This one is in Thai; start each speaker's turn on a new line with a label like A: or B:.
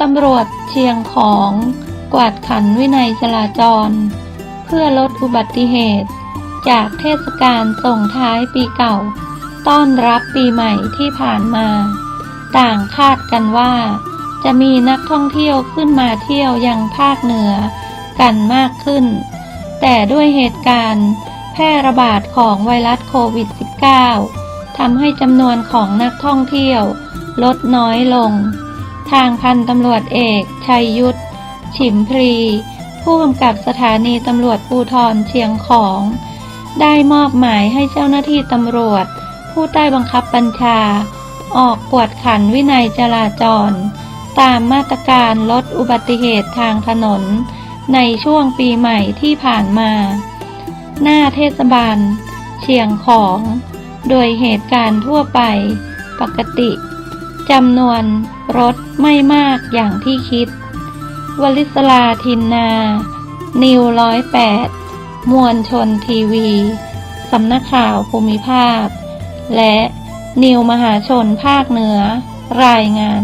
A: ตำรวจเชียงของกวาดขันวินัยจราจร เพื่อลดอุบัติเหตุ จากเทศกาลส่งท้ายปีเก่า ต้อนรับปีใหม่ที่ผ่านมา ต่างคาดกันว่า จะมีนักท่องเที่ยวขึ้นมาเที่ยวยังภาคเหนือกันมากขึ้น แต่ด้วยเหตุการณ์แพร่ระบาดของไวรัสโควิด -19 ทำให้จำนวนของนักท่องเที่ยวลดน้อยลง ทางพันตำรวจเอก ชัยยุทธ ฉิมพรี ผู้กำกับสถานีตำรวจภูทรเชียงของ ได้มอบหมายให้เจ้าหน้าที่ตำรวจ ผู้ใต้บังคับบัญชา ออกกวดขันวินัยจราจร ตามมาตรการลดอุบัติเหตุทางถนน ในช่วงปีใหม่ที่ผ่านมา หน้าเทศบาล เชียงของ โดยเหตุการณ์ทั่วไปปกติ จำนวนรถไม่มากอย่างที่คิด วลิศลาทินนา นิวร้อยแปดมวลชนทีวี สำนักข่าวภูมิภาค และนิวมหาชนภาคเหนือ รายงาน